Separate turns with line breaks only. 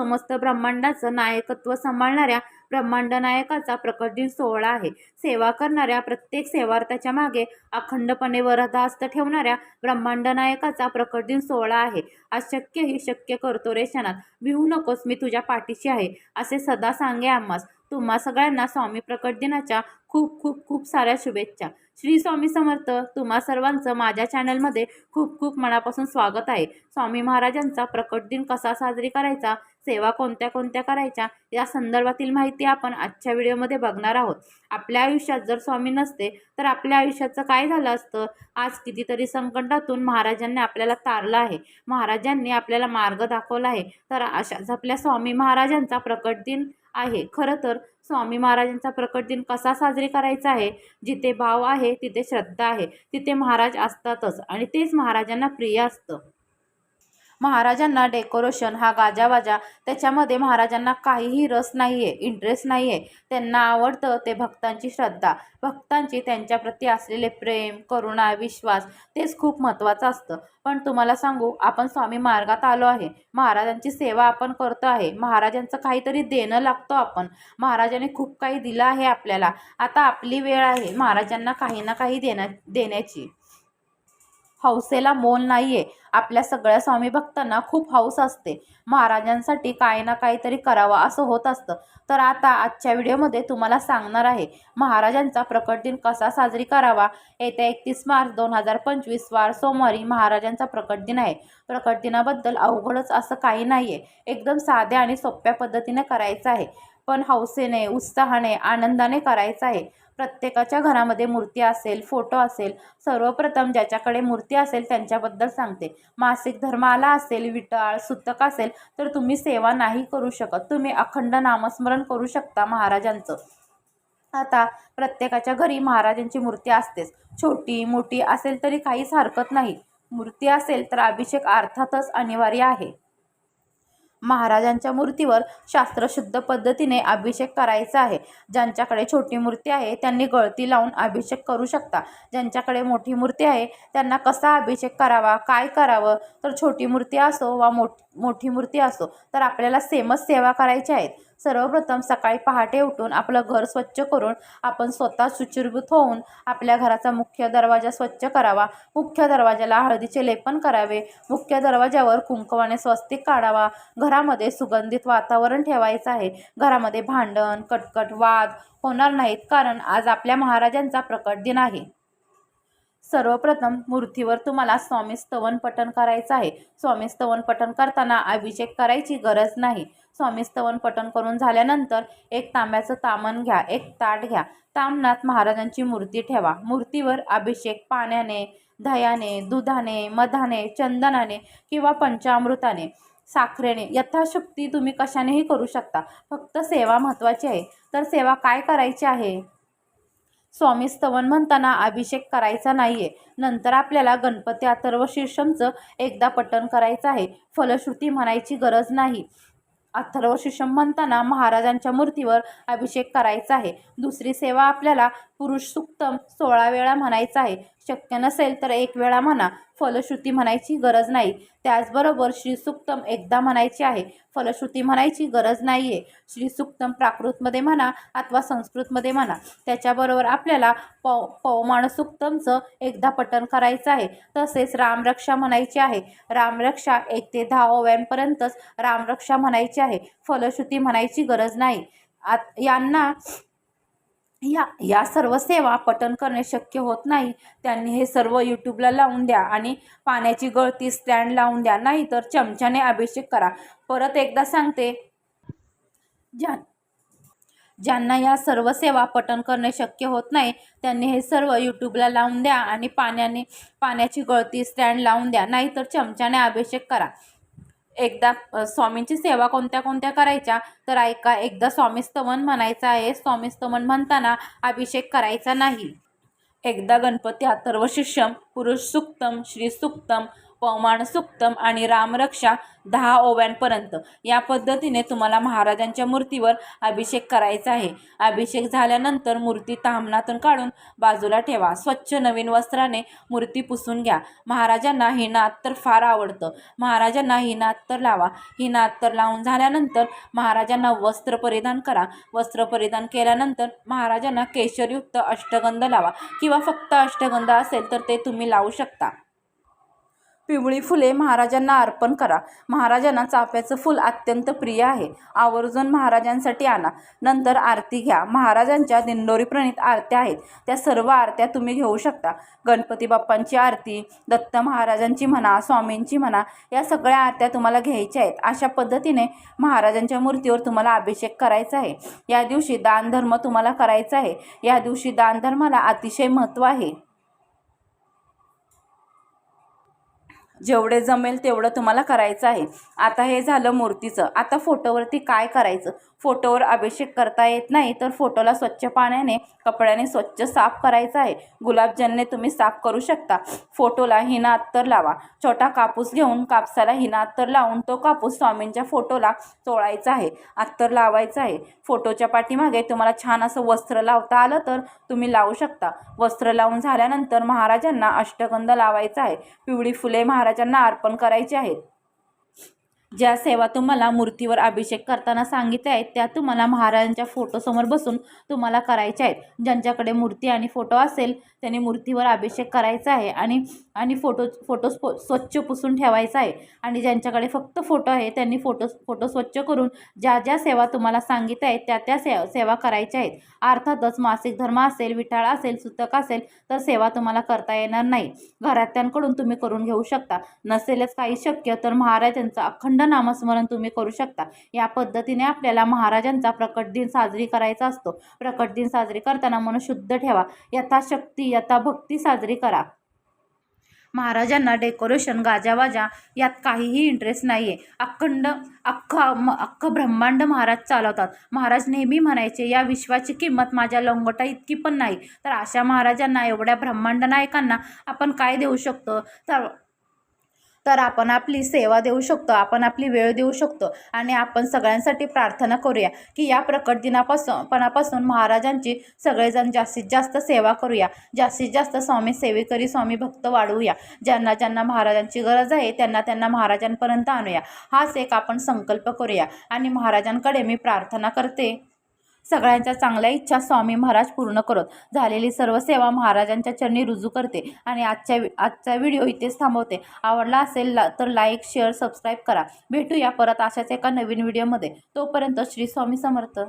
समस्त ब्रह्मांडाचं नायकत्व सांभाळणाऱ्या ब्रह्मांड नायकाचा प्रकट दिन सोहळा आहे. सेवा करणाऱ्या प्रत्येक सेवार्थाच्या मागे अखंडपणे वरदास्त ठेवणाऱ्या ब्रह्मांड नायकाचा प्रकट दिन सोहळा आहे. अशक्य ही शक्य करतो रे क्षणात. भिवू नकोस मी तुझ्या पाठीशी आहे असे सदा सांगे आम्हास. तुम्हा सगळ्यांना स्वामी प्रकट दिनाच्या खूप खूप खूप साऱ्या शुभेच्छा. श्री स्वामी समर्थ तुम्हा सर्वांचं माझ्या चॅनलमध्ये खूप खूप मनापासून स्वागत आहे. स्वामी महाराजांचा प्रकट दिन कसा साजरी करायचा सेवा कोणत्या कोणत्या करायच्या या संदर्भातील माहिती आपण आजच्या व्हिडिओमध्ये बघणार आहोत. आपल्या आयुष्यात जर स्वामी नसते तर आपल्या आयुष्याचं काय झालं असतं? आज कितीतरी संकटातून महाराजांनी आपल्याला तारलं आहे. महाराजांनी आपल्याला मार्ग दाखवला आहे. तर अशाच आपल्या स्वामी महाराजांचा प्रकट दिन आहे. खरं तर स्वामी महाराजांचा प्रकट दिन कसा साजरी करायचा आहे? जिथे भाव आहे तिथे श्रद्धा आहे. तिथे महाराज असतातच आणि तेच महाराजांना प्रिय असतं. महाराजांना डेकोरेशन हा गाजावाजा. त्याच्यामध्ये महाराजांना काहीही रस नाही आहे इंटरेस्ट नाही आहे त्यांना आवडतं ते भक्तांची श्रद्धा. भक्तांची त्यांच्याप्रती असलेले प्रेम करुणा विश्वास तेच खूप महत्त्वाचं असतं. पण तुम्हाला सांगू आपण स्वामी मार्गात आलो आहे. महाराजांची सेवा आपण करतो आहे. महाराजांचं काहीतरी देणं लागतो आपण. महाराजांनी खूप काही दिलं आहे आपल्याला. आता आपली वेळ आहे. महाराजांना काही ना काही देण्या देण्याची. हौसेला मोल नाही आहे आपल्या सगळ्या स्वामी भक्तांना खूप हौस असते. महाराजांसाठी काही ना काहीतरी करावं असं होत असतं. तर आता आजच्या व्हिडिओमध्ये तुम्हाला सांगणार आहे महाराजांचा प्रकट दिन कसा साजरी करावा? येत्या एकतीस मार्च दोन हजार पंचवीस वार सोमवारी महाराजांचा प्रकट दिन आहे. प्रकट दिनाबद्दल अवघडच असं काही नाही आहे एकदम साध्या आणि सोप्या पद्धतीने करायचं आहे. पण हौसेने उत्साहाने आनंदाने करायचं आहे. प्रत्येकाच्या घरामध्ये मूर्ती असेल फोटो असेल सर्वप्रथम ज्याच्याकडे मूर्ती असेल त्यांच्याबद्दल सांगते. मासिक धर्माला असेल विटाळ सुतक असेल तर तुम्ही सेवा नाही करू शकत. तुम्ही अखंड नामस्मरण करू शकता महाराजांचं. आता प्रत्येकाच्या घरी महाराजांची मूर्ती असतेच. छोटी मोठी असेल तरी काहीच हरकत नाही. मूर्ती असेल तर अभिषेक अर्थातच अनिवार्य आहे. महाराजांच्या मूर्तीवर शास्त्रशुद्ध पद्धतीने अभिषेक करायचा आहे. ज्यांच्याकडे छोटी मूर्ती आहे त्यांनी गळती लावून अभिषेक करू शकता. ज्यांच्याकडे मोठी मूर्ती आहे त्यांना कसा अभिषेक करावा काय करावं? तर छोटी मूर्ती असो वा मोठ मोठी मूर्ती असो तर आपल्याला सेमच सेवा करायच्या आहेत सर्वप्रथम सकाळी पहाटे उठून आपलं घर स्वच्छ करून आपण स्वतः सुचिरभूत होऊन आपल्या घराचा मुख्य दरवाजा स्वच्छ करावा. मुख्य दरवाजाला हळदीचे लेपन करावे. मुख्य दरवाजावर कुंकवाने स्वस्तिक काढावा. घरामध्ये सुगंधित वातावरण ठेवायचं आहे. घरामध्ये भांडण कटकट वाद होणार नाहीत कारण आज आपल्या महाराजांचा प्रकट दिन आहे. सर्वप्रथम मूर्तीवर तुम्हाला स्वामी स्तवन पठण करायचं आहे. स्वामी स्तवन पठण करताना अभिषेक करायची गरज नाही. स्वामी स्तवन पठण करून झाल्यानंतर एक तांब्याचं तामण घ्या एक ताट घ्या. तामनात महाराजांची मूर्ती ठेवा. मूर्तीवर अभिषेक पाण्याने दह्याने दुधाने मधाने चंदनाने किंवा पंचामृताने साखरेने यथाशक्ती तुम्ही कशानेही करू शकता. फक्त सेवा महत्त्वाची आहे. तर सेवा काय करायची आहे? स्वामी स्तवन म्हणताना अभिषेक करायचा नाही आहे नंतर आपल्याला गणपती अथर्व शीर्षमचं एकदा पठण करायचं आहे. फलश्रुती म्हणायची गरज नाही. अथर्व शिषम म्हणताना महाराजांच्या मूर्तीवर अभिषेक करायचा आहे. दुसरी सेवा आपल्याला पुरुष सुक्तम सोळा वेळा म्हणायचं आहे. शक्य नसेल तर एक वेळा म्हणा. फलश्रुती म्हणायची गरज नाही. त्याचबरोबर श्रीसुक्तम एकदा म्हणायची आहे. फलश्रुती म्हणायची गरज नाही आहे श्रीसुक्तम प्राकृतमध्ये म्हणा अथवा संस्कृतमध्ये म्हणा. त्याच्याबरोबर आपल्याला पौ पौमाणसुक्तमचं एकदा पठण करायचं आहे. तसेच रामरक्षा म्हणायची आहे. रामरक्षा एक ते दहा ओव्यांपर्यंतच रामरक्षा म्हणायची आहे. फलश्रुती म्हणायची गरज नाही. आत यांना या या सर्व सेवा पटन करणे शक्य होत नाही. त्यांनी हे सर्व यूट्यूबला लावून द्या आणि पाण्याची गळती स्टँड लावून द्या नाही तर चमच्याने अभिषेक करा. परत एकदा सांगते. ज्या ज्यांना या सर्व सेवा पटन करणे शक्य होत नाही त्यांनी हे सर्व यूट्यूबला लावून द्या आणि पाण्याने पाण्याची गळती स्टँड लावून द्या नाहीतर चमच्याने अभिषेक करा. एकदा स्वामींची सेवा कोणत्या कोणत्या करायच्या? तर ऐका एकदा स्वामी स्तवन म्हणायचं आहे स्वामी स्तवन म्हणताना अभिषेक करायचा नाही. एकदा गणपती अथर्व शिष्यम पुरुष सुक्तम श्री सुक्तम पवमान सुक्तम आणि रामरक्षा दहा ओव्यांपर्यंत. या पद्धतीने तुम्हाला महाराजांच्या मूर्तीवर अभिषेक करायचा आहे. अभिषेक झाल्यानंतर मूर्ती तामणातून काढून बाजूला ठेवा. स्वच्छ नवीन वस्त्राने मूर्ती पुसून घ्या. महाराजांना ही नात तर फार आवडतं. महाराजांना ही नात तर लावा. ही नात तर लावून झाल्यानंतर महाराजांना वस्त्र परिधान करा. वस्त्र परिधान केल्यानंतर महाराजांना केशरयुक्त अष्टगंध लावा. किंवा फक्त अष्टगंध असेल तर ते तुम्ही लावू शकता. पिवळी फुले महाराजांना अर्पण करा. महाराजांना चाफ्याचं फूल अत्यंत प्रिय आहे. आवर्जून महाराजांसाठी आणा. नंतर आरती घ्या. महाराजांच्या दिंडोरी प्रणित आरत्या आहेत. त्या सर्व आरत्या तुम्ही घेऊ शकता. गणपती बाप्पांची आरती दत्त महाराजांची म्हणा स्वामींची म्हणा या सगळ्या आरत्या तुम्हाला घ्यायच्या आहेत. अशा पद्धतीने महाराजांच्या मूर्तीवर तुम्हाला अभिषेक करायचा आहे. या दिवशी दानधर्म तुम्हाला करायचा आहे. या दिवशी दानधर्माला अतिशय महत्त्व आहे. जेवढे जमेल तेवढं तुम्हाला करायचं आहे. आता हे झालं मूर्तीचं. आता फोटोवरती काय करायचं? फोटोवर अभिषेक करता येत नाही तर फोटोला स्वच्छ पाण्याने कपड्याने स्वच्छ साफ करायचं आहे. गुलाबजलने तुम्ही साफ करू शकता. फोटोला हिना अत्तर लावा. छोटा कापूस घेऊन कापसाला हिना अत्तर लावून तो कापूस स्वामींच्या फोटोला चोळायचा आहे. अत्तर लावायचं आहे. फोटोच्या पाठीमागे तुम्हाला छान असं वस्त्र लावता आलं तर तुम्ही लावू शकता. वस्त्र लावून झाल्यानंतर महाराजांना अष्टगंध लावायचा आहे. पिवळी फुले महाराज महाराजांना अर्पण करायचे आहेत. ज्या सेवा तुम्हाला मूर्तीवर अभिषेक करताना सांगितल्या आहेत त्या तुम्हाला महाराजांच्या फोटोसमोर बसून तुम्हाला करायच्या आहेत. ज्यांच्याकडे मूर्ती आणि फोटो असेल त्यांनी मूर्तीवर अभिषेक करायचा आहे आणि आणि फोटो फोटो स्वच्छ पुसून ठेवायचा आहे. आणि ज्यांच्याकडे फक्त फोटो आहे त्यांनी फोटो फोटो स्वच्छ करून ज्या ज्या सेवा तुम्हाला सांगितल्या आहेत त्या त्या से सेवा करायच्या आहेत. अर्थातच मासिक धर्म असेल विठाळ असेल सुतक असेल तर सेवा तुम्हाला करता येणार नाही. घरात्यांकडून तुम्ही करून घेऊ शकता. नसेलच काही शक्य तर महाराजांचा अखंड नामस्मरण तुम्ही करू शकता. या पद्धतीने आपल्याला महाराजांचा प्रकट दिन साजरी करायचा असतो. प्रकट दिन साजरी करताना मन शुद्ध ठेवा. यथाशक्ती यथाभक्ती साजरी करा. महाराजांना डेकोरेशन गाजावाजा यात काहीही इंटरेस्ट नाही आहे अखंड अख्खा अख्खं ब्रह्मांड महाराज चालवतात. महाराज नेहमी म्हणायचे या विश्वाची किंमत माझ्या लंगोटा इतकी पण नाही. तर अशा महाराजांना एवढ्या ब्रह्मांड नायकांना आपण काय देऊ शकतो? तर तर आपण आपली सेवा देऊ शकतो आपण आपली वेळ देऊ शकतो आणि आपण सगळ्यांसाठी प्रार्थना करूया की या प्रकट दिनापासून पणापासून महाराजांची सगळेजण जास्तीत जास्त सेवा करूया. जास्तीत जास्त स्वामी सेवेकरी स्वामी भक्त वाढवूया. ज्यांना ज्यांना महाराजांची गरज आहे त्यांना त्यांना महाराजांपर्यंत आणूया. हाच एक आपण संकल्प करूया आणि महाराजांकडे मी प्रार्थना करते. सगळ्यांच्या चांगल्या इच्छा स्वामी महाराज पूर्ण करत. झालेली सर्व सेवा महाराजांच्या चरणी रुजू करते आणि आजच्या आजचा व्हिडिओ इथेच थांबवते. आवडला असेल ला तर लाईक शेअर सबस्क्राईब करा. भेटूया परत अशाच एका नवीन व्हिडिओमध्ये. तोपर्यंत श्री स्वामी समर्थ.